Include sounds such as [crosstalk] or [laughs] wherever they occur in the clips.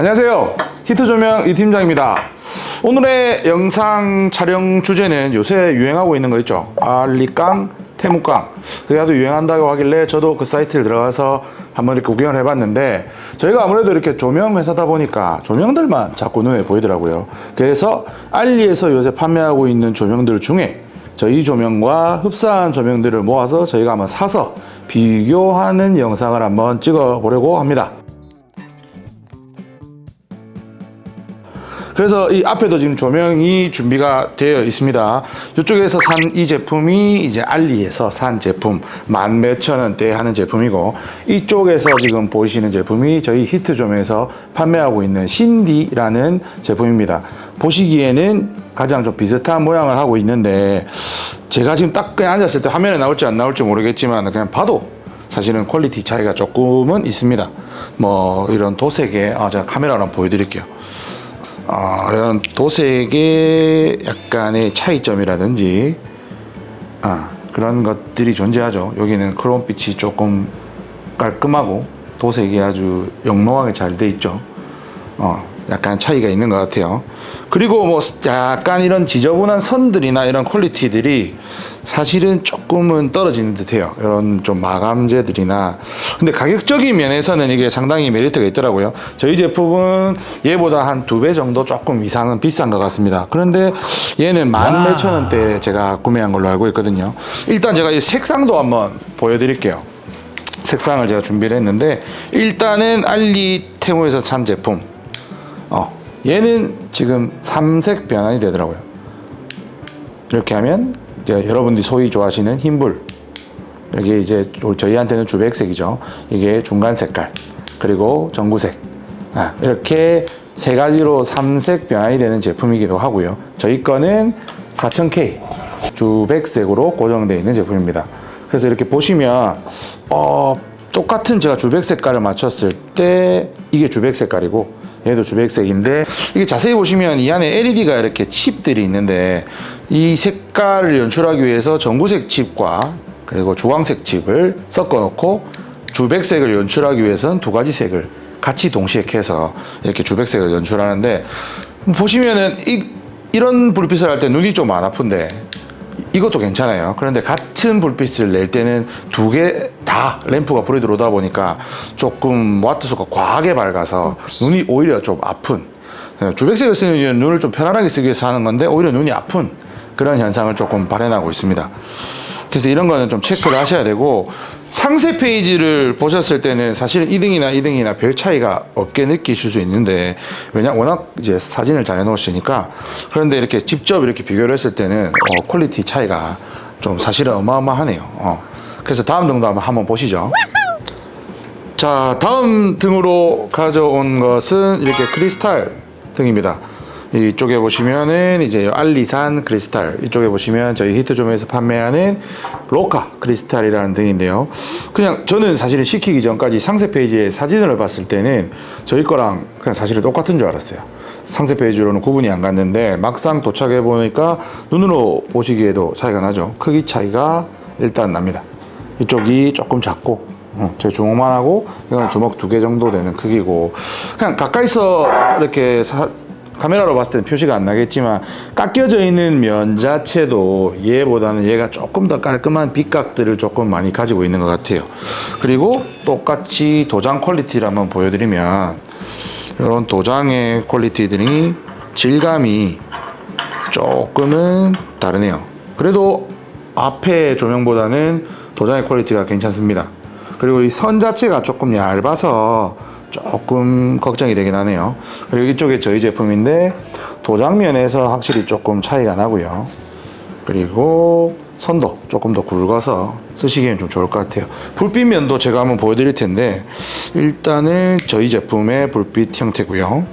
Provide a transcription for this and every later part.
안녕하세요. 히트 조명 이 팀장입니다. 오늘의 영상 촬영 주제는 요새 유행하고 있는 거 있죠. 알리깡, 태무깡. 그게 아주 유행한다고 하길래 저도 그 사이트에 들어가서 한번 이렇게 구경을 해봤는데 저희가 아무래도 이렇게 조명 회사다 보니까 조명들만 자꾸 눈에 보이더라고요. 그래서 알리에서 요새 판매하고 있는 조명들 중에 저희 조명과 흡사한 조명들을 모아서 저희가 한번 사서 비교하는 영상을 한번 찍어 보려고 합니다. 그래서 이 앞에도 지금 조명이 준비가 되어 있습니다. 이쪽에서 산 이 제품이 이제 알리에서 산 제품 만 몇천 원대 하는 제품이고 이쪽에서 지금 보이시는 제품이 저희 히트 조명에서 판매하고 있는 신디라는 제품입니다. 보시기에는 가장 좀 비슷한 모양을 하고 있는데 제가 지금 딱 그냥 앉았을 때 화면에 나올지 안 나올지 모르겠지만 그냥 봐도 사실은 퀄리티 차이가 조금은 있습니다. 뭐 이런 도색에 아 제가 카메라로 보여드릴게요. 어, 이런 도색의 약간의 차이점이라든지 아, 그런 것들이 존재하죠. 여기는 크롬빛이 조금 깔끔하고 도색이 아주 영롱하게 잘 돼 있죠. 어, 약간 차이가 있는 것 같아요. 그리고 뭐 약간 이런 지저분한 선들이나 이런 퀄리티들이 사실은 조 금은 떨어지는 듯해요. 이런 좀 마감재들이나 근데 가격적인 면에서는 이게 상당히 메리트가 있더라고요. 저희 제품은 얘보다 한 두 배 정도 조금 이상은 비싼 것 같습니다. 그런데 얘는 만 몇천 원대 제가 구매한 걸로 알고 있거든요. 일단 제가 이 색상도 한번 보여드릴게요. 색상을 제가 준비를 했는데 일단은 알리 테무에서 산 제품 어, 얘는 지금 삼색 변환이 되더라고요. 이렇게 하면 여러분들이 소위 좋아하시는 흰불 여기 이제 저희한테는 주백색이죠. 이게 중간 색깔 그리고 전구색 아, 이렇게 세 가지로 삼색 변환이 되는 제품이기도 하고요. 저희 거는 4000K 주백색으로 고정되어 있는 제품입니다. 그래서 이렇게 보시면 어, 똑같은 제가 주백 색깔을 맞췄을 때 이게 주백 색깔이고 얘도 주백색인데 이게 자세히 보시면 이 안에 LED가 이렇게 칩들이 있는데 이 색깔을 연출하기 위해서 전구색 칩과 그리고 주황색 칩을 섞어 놓고 주백색을 연출하기 위해서는 두 가지 색을 같이 동시에 켜서 이렇게 주백색을 연출하는데 보시면은 이, 이런 불빛을 할 때 눈이 좀 안 아픈데 이것도 괜찮아요. 그런데 같은 불빛을 낼 때는 두 개 다 램프가 불이 들어오다 보니까 조금 와트 수가 과하게 밝아서 눈이 오히려 좀 아픈 예, 주백색을 쓰는 이유는 눈을 좀 편안하게 쓰기 위해서 하는 건데 오히려 눈이 아픈 그런 현상을 조금 발현하고 있습니다. 그래서 이런 거는 좀 체크를 하셔야 되고 상세 페이지를 보셨을 때는 사실은 2등이나 2등이나 별 차이가 없게 느끼실 수 있는데 왜냐 워낙 이제 사진을 잘 해놓으시니까 그런데 이렇게 직접 이렇게 비교를 했을 때는 어, 퀄리티 차이가 좀 사실은 어마어마하네요. 어. 그래서 다음 등도 한번, 한번 보시죠. 자 다음 등으로 가져온 것은 이렇게 크리스탈 등입니다. 이쪽에 보시면은 이제 알리산 크리스탈 이쪽에 보시면 저희 히트존에서 판매하는 로카 크리스탈이라는 등인데요. 그냥 저는 사실은 시키기 전까지 상세 페이지에 사진을 봤을 때는 저희 거랑 그냥 사실은 똑같은 줄 알았어요. 상세 페이지로는 구분이 안 갔는데 막상 도착해 보니까 눈으로 보시기에도 차이가 나죠. 크기 차이가 일단 납니다. 이쪽이 조금 작고 어, 제 주먹만 하고 이건 주먹 두 개 정도 되는 크기고 그냥 가까이서 이렇게 사- 카메라로 봤을 때는 표시가 안 나겠지만 깎여져 있는 면 자체도 얘보다는 얘가 조금 더 깔끔한 빛각들을 조금 많이 가지고 있는 것 같아요. 그리고 똑같이 도장 퀄리티를 한번 보여드리면 이런 도장의 퀄리티들이 질감이 조금은 다르네요. 그래도 앞에 조명보다는 도장의 퀄리티가 괜찮습니다. 그리고 이 선 자체가 조금 얇아서 조금 걱정이 되긴 하네요. 그리고 이쪽에 저희 제품인데 도장면에서 확실히 조금 차이가 나고요. 그리고 선도 조금 더 굵어서 쓰시기엔 좀 좋을 것 같아요. 불빛면도 제가 한번 보여드릴 텐데 일단은 저희 제품의 불빛 형태고요.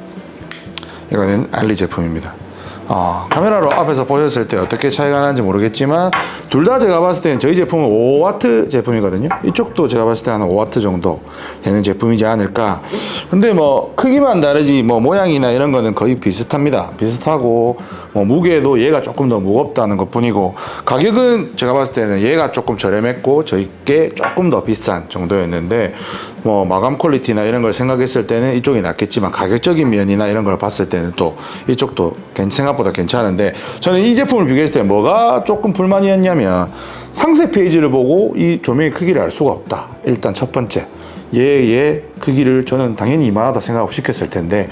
이거는 알리 제품입니다. 어, 카메라로 앞에서 보셨을 때 어떻게 차이가 나는지 모르겠지만 두 둘 다 제가 봤을 때는 저희 제품은 5와트 제품이거든요. 이쪽도 제가 봤을 때 한 5와트 정도 되는 제품이지 않을까. 근데 뭐 크기만 다르지 뭐 모양이나 이런 거는 거의 비슷합니다. 비슷하고 뭐 무게도 얘가 조금 더 무겁다는 것 뿐이고 가격은 제가 봤을 때는 얘가 조금 저렴했고 저희 게 조금 더 비싼 정도였는데 뭐 마감 퀄리티나 이런 걸 생각했을 때는 이쪽이 낫겠지만 가격적인 면이나 이런 걸 봤을 때는 또 이쪽도 괜- 생각보다 괜찮은데 저는 이 제품을 비교했을 때 뭐가 조금 불만이었냐면 상세 페이지를 보고 이 조명의 크기를 알 수가 없다. 일단 첫 번째 얘의 크기를 저는 당연히 이만하다 생각하고 시켰을 텐데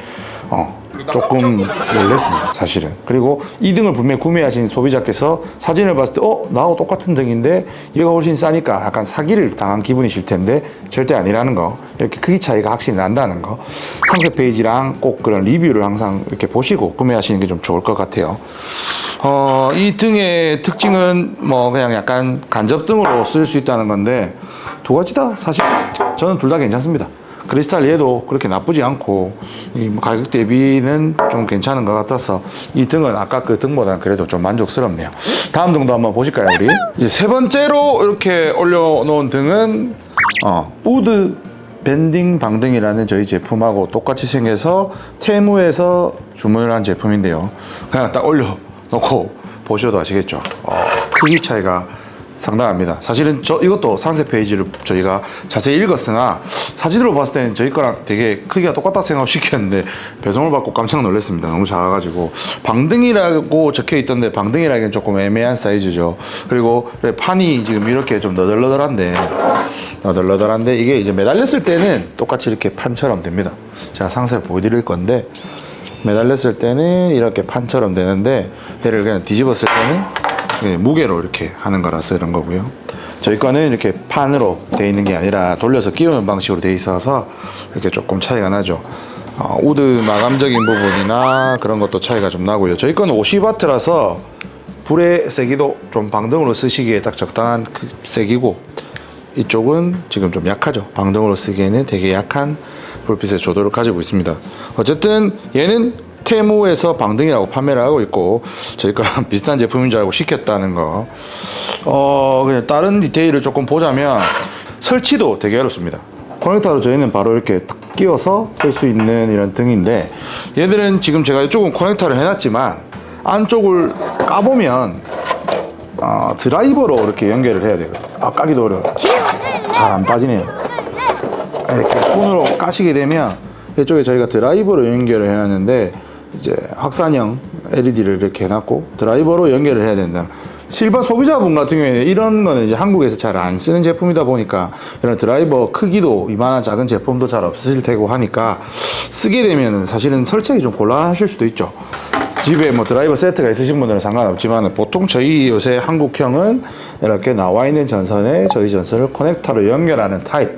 어, 조금 놀랐습니다 사실은 그리고 이 등을 분명히 구매하신 소비자께서 사진을 봤을 때 어? 나하고 똑같은 등인데 얘가 훨씬 싸니까 약간 사기를 당한 기분이실 텐데 절대 아니라는 거 이렇게 크기 차이가 확실히 난다는 거 상세 페이지랑 꼭 그런 리뷰를 항상 이렇게 보시고 구매하시는 게 좀 좋을 것 같아요 어, 이 등의 특징은 뭐 그냥 약간 간접 등으로 쓸 수 있다는 건데 두 가지 다 사실 저는 둘 다 괜찮습니다. 크리스탈 얘도 그렇게 나쁘지 않고 이뭐 가격 대비는 좀 괜찮은 것 같아서 이 등은 아까 그 등보다는 그래도 좀 만족스럽네요. 다음 등도 한번 보실까요, 우리? 이제 세 번째로 이렇게 올려놓은 등은 어, 우드 밴딩 방등이라는 저희 제품하고 똑같이 생겨서 테무에서 주문을 한 제품인데요. 그냥 딱 올려놓고 보셔도 아시겠죠. 어, 크기 차이가 상당합니다. 사실은 저 이것도 상세 페이지를 저희가 자세히 읽었으나 사진으로 봤을 때는 저희 거랑 되게 크기가 똑같다 생각하고 시켰는데 배송을 받고 깜짝 놀랐습니다. 너무 작아가지고 방등이라고 적혀 있던데 방등이라기엔 조금 애매한 사이즈죠. 그리고 판이 지금 이렇게 좀 너덜너덜한데 너덜너덜한데 이게 이제 매달렸을 때는 똑같이 이렇게 판처럼 됩니다. 제가 상세 보여드릴 건데 매달렸을 때는 이렇게 판처럼 되는데 얘를 그냥 뒤집었을 때는 예, 무게로 이렇게 하는 거라서 이런 거고요. 저희 거는 이렇게 판으로 돼 있는 게 아니라 돌려서 끼우는 방식으로 돼 있어서 이렇게 조금 차이가 나죠. 어, 우드 마감적인 부분이나 그런 것도 차이가 좀 나고요. 저희 거는 50와트라서 불의 세기도 좀 방등으로 쓰시기에 딱 적당한 그 세기고 이쪽은 지금 좀 약하죠. 방등으로 쓰기에는 되게 약한 불빛의 조도를 가지고 있습니다. 어쨌든 얘는 테무에서 방등이라고 판매를 하고 있고 저희 거랑 [laughs] 비슷한 제품인 줄 알고 시켰다는 거. 어 그냥 다른 디테일을 조금 보자면 설치도 되게 어렵습니다. 커넥터로 저희는 바로 이렇게 탁 끼워서 쓸 수 있는 이런 등인데 얘들은 지금 제가 이쪽은 커넥터를 해놨지만 안쪽을 까보면 어, 드라이버로 이렇게 연결을 해야 되거든요. 아, 까기도 어려워요. 잘안 빠지네요. 이렇게 손으로 까시게 되면 이쪽에 저희가 드라이버로 연결을 해놨는데 이제 확산형 LED를 이렇게 해놨고 드라이버로 연결을 해야 된다. 실버 소비자분 같은 경우에는 이런 거는 이제 한국에서 잘 안 쓰는 제품이다 보니까 이런 드라이버 크기도 이만한 작은 제품도 잘 없으실 테고 하니까 쓰게 되면은 사실은 설치하기 좀 곤란하실 수도 있죠. 집에 뭐 드라이버 세트가 있으신 분들은 상관없지만 보통 저희 요새 한국형은 이렇게 나와 있는 전선에 저희 전선을 커넥터로 연결하는 타입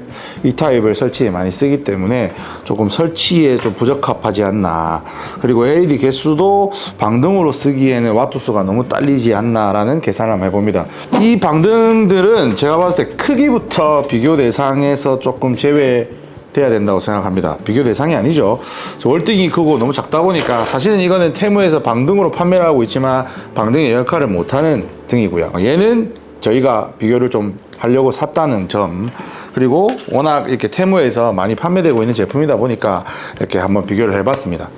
이 타입을 설치에 많이 쓰기 때문에 조금 설치에 좀 부적합하지 않나 그리고 LED 개수도 방등으로 쓰기에는 와트 수가 너무 딸리지 않나라는 계산을 한번 해봅니다 이 방등들은 제가 봤을 때 크기부터 비교 대상에서 조금 제외 돼야 된다고 생각합니다. 비교 대상이 아니죠. 저 월등히 크고 너무 작다 보니까 사실은 이거는 테무에서 방등으로 판매를 하고 있지만 방등의 역할을 못하는 등이고요. 얘는 저희가 비교를 좀 하려고 샀다는 점 그리고 워낙 이렇게 테무에서 많이 판매되고 있는 제품이다 보니까 이렇게 한번 비교를 해봤습니다.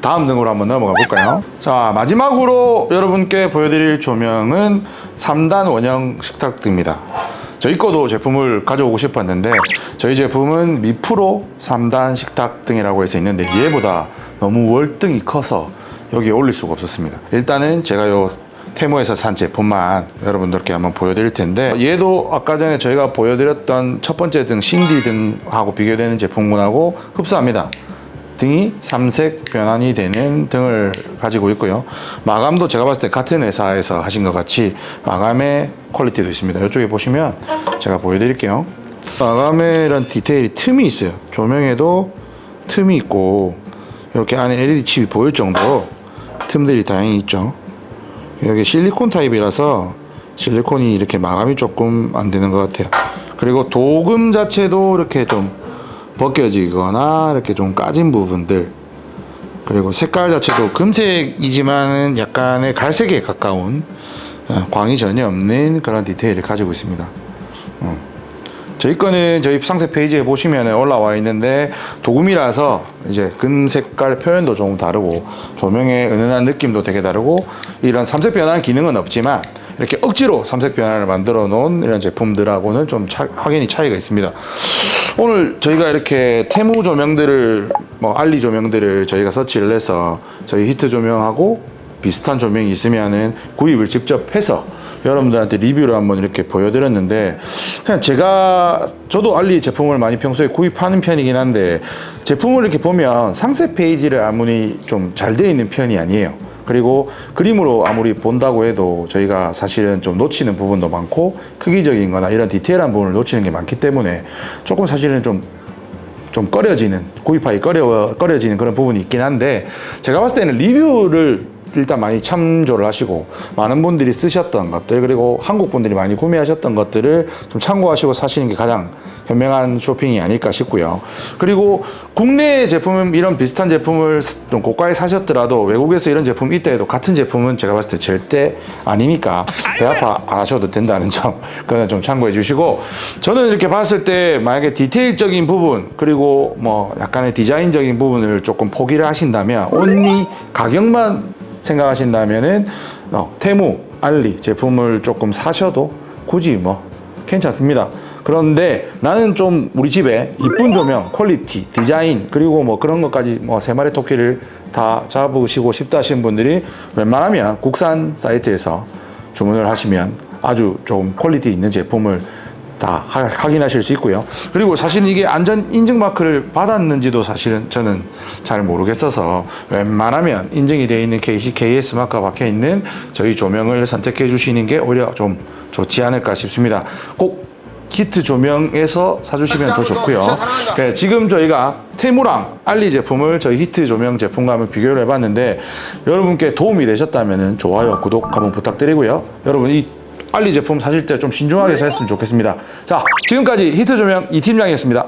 다음 등으로 한번 넘어가 볼까요? 자 마지막으로 여러분께 보여드릴 조명은 3단 원형 식탁등입니다. 저희 거도 제품을 가져오고 싶었는데 저희 제품은 미프로 3단 식탁 등이라고 해서 있는데 얘보다 너무 월등히 커서 여기에 올릴 수가 없었습니다. 일단은 제가 요 테모에서 산 제품만 여러분들께 한번 보여드릴 텐데 얘도 아까 전에 저희가 보여드렸던 첫 번째 등 신디 등하고 비교되는 제품군하고 흡사합니다. 등이 삼색 변환이 되는 등을 가지고 있고요. 마감도 제가 봤을 때 같은 회사에서 하신 것 같이 마감의 퀄리티도 있습니다. 이쪽에 보시면 제가 보여드릴게요. 마감의 이런 디테일이 틈이 있어요. 조명에도 틈이 있고 이렇게 안에 LED 칩이 보일 정도로 틈들이 다행히 있죠. 여기 실리콘 타입이라서 실리콘이 이렇게 마감이 조금 안 되는 것 같아요. 그리고 도금 자체도 이렇게 좀 벗겨지거나 이렇게 좀 까진 부분들 그리고 색깔 자체도 금색이지만은 약간의 갈색에 가까운 어, 광이 전혀 없는 그런 디테일을 가지고 있습니다. 어. 저희 거는 저희 상세 페이지에 보시면 올라와 있는데 도금이라서 이제 금 색깔 표현도 조금 다르고 조명의 은은한 느낌도 되게 다르고 이런 삼색 변환 기능은 없지만 이렇게 억지로 삼색 변환을 만들어 놓은 이런 제품들하고는 좀 차- 확연히 차이가 있습니다. 오늘 저희가 이렇게 테무 조명들을 뭐 알리 조명들을 저희가 서치를 해서 저희 히트 조명하고 비슷한 조명이 있으면은 구입을 직접 해서 여러분들한테 리뷰를 한번 이렇게 보여드렸는데 그냥 제가 저도 알리 제품을 많이 평소에 구입하는 편이긴 한데 제품을 이렇게 보면 상세 페이지를 아무리 좀 잘 되어 있는 편이 아니에요. 그리고 그림으로 아무리 본다고 해도 저희가 사실은 좀 놓치는 부분도 많고 크기적인 거나 이런 디테일한 부분을 놓치는 게 많기 때문에 조금 사실은 좀좀 꺼려지는 구입하기 꺼려 꺼려지는 그런 부분이 있긴 한데 제가 봤을 때는 리뷰를 일단 많이 참조를 하시고 많은 분들이 쓰셨던 것들 그리고 한국 분들이 많이 구매하셨던 것들을 좀 참고하시고 사시는 게 가장 현명한 쇼핑이 아닐까 싶고요. 그리고 국내 제품 이런 비슷한 제품을 좀 고가에 사셨더라도 외국에서 이런 제품 있다 해도 같은 제품은 제가 봤을 때 절대 아니니까 배 아파 안 하셔도 된다는 점. 그거는 좀 참고해 주시고 저는 이렇게 봤을 때 만약에 디테일적인 부분 그리고 뭐 약간의 디자인적인 부분을 조금 포기를 하신다면 온리 가격만 생각하신다면은 어, 테무 알리 제품을 조금 사셔도 굳이 뭐 괜찮습니다. 그런데 나는 좀 우리 집에 이쁜 조명, 퀄리티, 디자인 그리고 뭐 그런 것까지 뭐 세 마리 토끼를 다 잡으시고 싶다 하시는 분들이 웬만하면 국산 사이트에서 주문을 하시면 아주 좀 퀄리티 있는 제품을 다 하- 확인하실 수 있고요. 그리고 사실 이게 안전 인증 마크를 받았는지도 사실은 저는 잘 모르겠어서 웬만하면 인증이 되어 있는 KS 마크가 박혀 있는 저희 조명을 선택해 주시는 게 오히려 좀 좋지 않을까 싶습니다. 꼭 히트 조명에서 사주시면 더 좋고요. 네, 지금 저희가 테무랑 알리 제품을 저희 히트 조명 제품과 한번 비교를 해봤는데 여러분께 도움이 되셨다면 좋아요, 구독 한번 부탁드리고요. 여러분 이 알리 제품 사실 때 좀 신중하게 사셨으면 좋겠습니다. 자, 지금까지 히트 조명 이 팀장이었습니다.